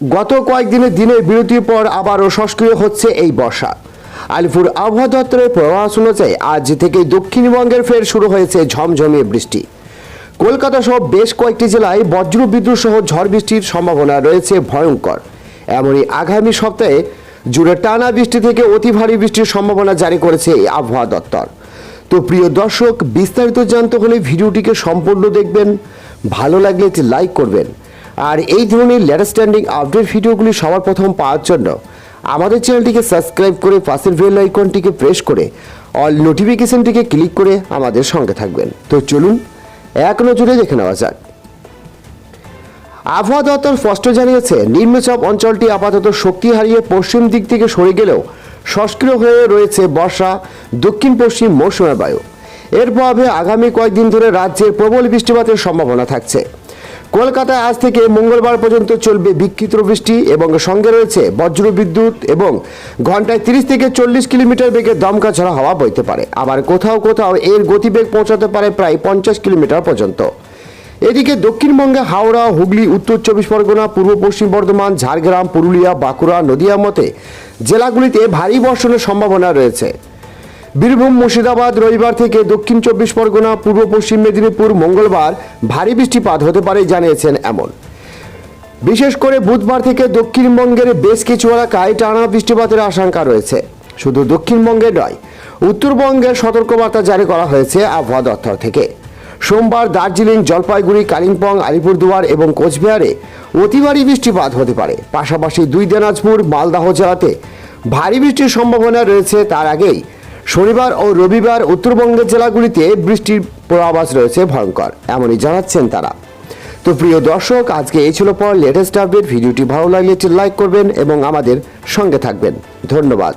গত কয়েকদিনের দিনের বিরতির পর আবারও সক্রিয় হচ্ছে এই বর্ষা। আলিপুর আবহাওয়া দপ্তরের পূর্বাভাস অনুযায়ী আজ থেকে দক্ষিণবঙ্গের ফের শুরু হয়েছে ঝমঝমিয়ে বৃষ্টি। কলকাতা সহ বেশ কয়েকটি জেলায় বজ্র বিদ্যুৎ সহ ঝড় বৃষ্টির সম্ভাবনা রয়েছে ভয়ঙ্কর। এমনই আগামী সপ্তাহে জুড়ে টানা বৃষ্টি থেকে অতি ভারী বৃষ্টির সম্ভাবনা জারি করেছে এই আবহাওয়া দপ্তর। তো প্রিয় দর্শক, বিস্তারিত জানতে হলে ভিডিওটিকে সম্পূর্ণ দেখবেন। ভালো লাগলে একটি লাইক করবেন। আর এই ধরনের লেটেস্ট স্ট্যান্ডিং আপডেট ভিডিওগুলি সবার প্রথম পাওয়ার জন্য আমাদের চ্যানেলটিকে সাবস্ক্রাইব করে পাশের বেল আইকনটিকে প্রেস করে অল নোটিফিকেশনটিকে ক্লিক করে আমাদের সঙ্গে থাকবেন। তো চলুন, এক নজরে দেখে নেওয়া যাক। আবহাওয়া দপ্তর স্পষ্ট জানিয়েছে, নিম্নচাপ অঞ্চলটি আপাতত শক্তি হারিয়ে পশ্চিম দিক থেকে সরে গেলেও সক্রিয় হয়ে রয়েছে বর্ষা, দক্ষিণ পশ্চিম মৌসুমী বায়ু। এর প্রভাবে আগামী কয়েকদিন ধরে রাজ্যের প্রবল বৃষ্টিপাতের সম্ভাবনা থাকছে। কলকাতায় আজ থেকে মঙ্গলবার পর্যন্ত চলবে বিক্ষিপ্ত বৃষ্টি এবং সঙ্গে রয়েছে বজ্র বিদ্যুৎ এবং ঘন্টায় তিরিশ থেকে চল্লিশ কিলোমিটার বেগে দমকা ঝড়া হাওয়া বইতে পারে। আবার কোথাও কোথাও এর গতিবেগ পৌঁছাতে পারে প্রায় পঞ্চাশ কিলোমিটার পর্যন্ত। এদিকে দক্ষিণবঙ্গে হাওড়া, হুগলি, উত্তর চব্বিশ পরগনা, পূর্ব পশ্চিম বর্ধমান, ঝাড়গ্রাম, পুরুলিয়া, বাঁকুড়া, নদিয়া মতে জেলাগুলিতে ভারী বর্ষণের সম্ভাবনা রয়েছে। বীরভূম মুর্শিদাবাদ রবিবার থেকে দক্ষিণ চব্বিশ পরগনা, পূর্ব পশ্চিম মেদিনীপুর মঙ্গলবার ভারী বৃষ্টিপাত হতে পারে জানিয়েছেন এমন। বিশেষ করে বুধবার থেকে দক্ষিণবঙ্গের বেশ কিছু এলাকায় টানা বৃষ্টিপাতের আশঙ্কা রয়েছে। শুধু দক্ষিণবঙ্গে নয় উত্তরবঙ্গের সতর্কবার্তা জারি করা হয়েছে আবহাওয়া দপ্তর থেকে। সোমবার দার্জিলিং, জলপাইগুড়ি, কালিম্পং, আলিপুরদুয়ার এবং কোচবিহারে অতি ভারী বৃষ্টিপাত হতে পারে। পাশাপাশি দুই দিনাজপুর, মালদাহ জেলাতে ভারী বৃষ্টির সম্ভাবনা রয়েছে। তার আগেই শনিবার ও রবিবার উত্তরবঙ্গের জেলাগুলিতে বৃষ্টির পূর্বাভাস রয়েছে ভয়ঙ্কর, এমনই জানাচ্ছেন তারা। তো প্রিয় দর্শক, আজকে এই ছিল পর লেটেস্ট আপডেট ভিডিওটি ভালো লাগলে একটি লাইক করবেন এবং আমাদের সঙ্গে থাকবেন। ধন্যবাদ।